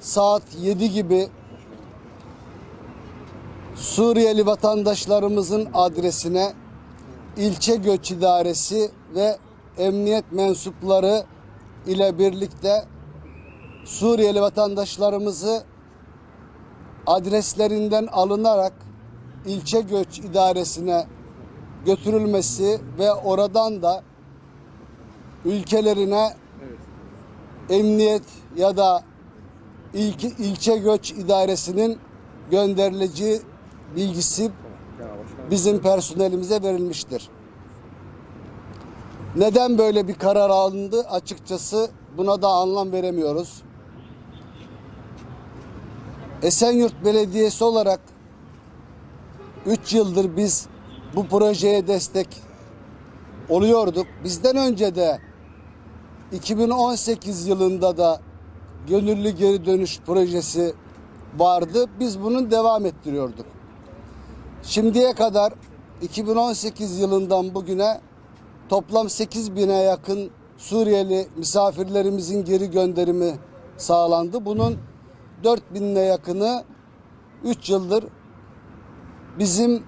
saat 7 gibi Suriyeli vatandaşlarımızın adresine ilçe göç idaresi ve emniyet mensupları ile birlikte Suriyeli vatandaşlarımızı adreslerinden alınarak ilçe göç idaresine götürülmesi ve oradan da ülkelerine emniyet ya da ilki, ilçe göç idaresinin gönderileceği bilgisi bizim personelimize verilmiştir. Neden böyle bir karar alındı açıkçası buna da anlam veremiyoruz. Esenyurt Belediyesi olarak 3 yıldır biz bu projeye destek oluyorduk. Bizden önce de 2018 yılında da gönüllü geri dönüş projesi vardı. Biz bunun devam ettiriyorduk. Şimdiye kadar 2018 yılından bugüne toplam 8 bine yakın Suriyeli misafirlerimizin geri gönderimi sağlandı. Bunun 4 binine yakını 3 yıldır bizim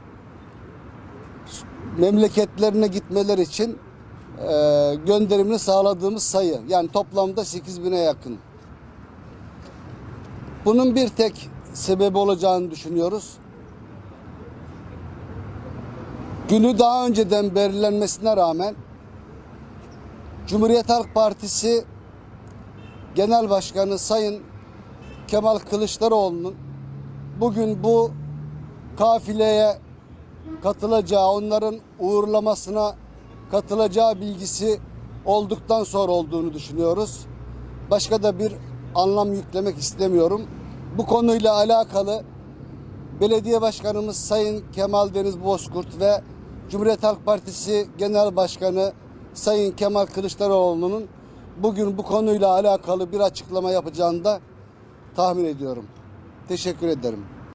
memleketlerine gitmeler için gönderimini sağladığımız sayı. Yani toplamda 8 bine yakın. Bunun bir tek sebebi olacağını düşünüyoruz. Günü daha önceden belirlenmesine rağmen Cumhuriyet Halk Partisi Genel Başkanı Sayın Kemal Kılıçdaroğlu'nun bugün bu kafileye katılacağı, onların uğurlamasına katılacağı bilgisi olduktan sonra olduğunu düşünüyoruz. Başka da bir anlam yüklemek istemiyorum. Bu konuyla alakalı Belediye Başkanımız Sayın Kemal Deniz Bozkurt ve Cumhuriyet Halk Partisi Genel Başkanı Sayın Kemal Kılıçdaroğlu'nun bugün bu konuyla alakalı bir açıklama yapacağını da tahmin ediyorum. Teşekkür ederim.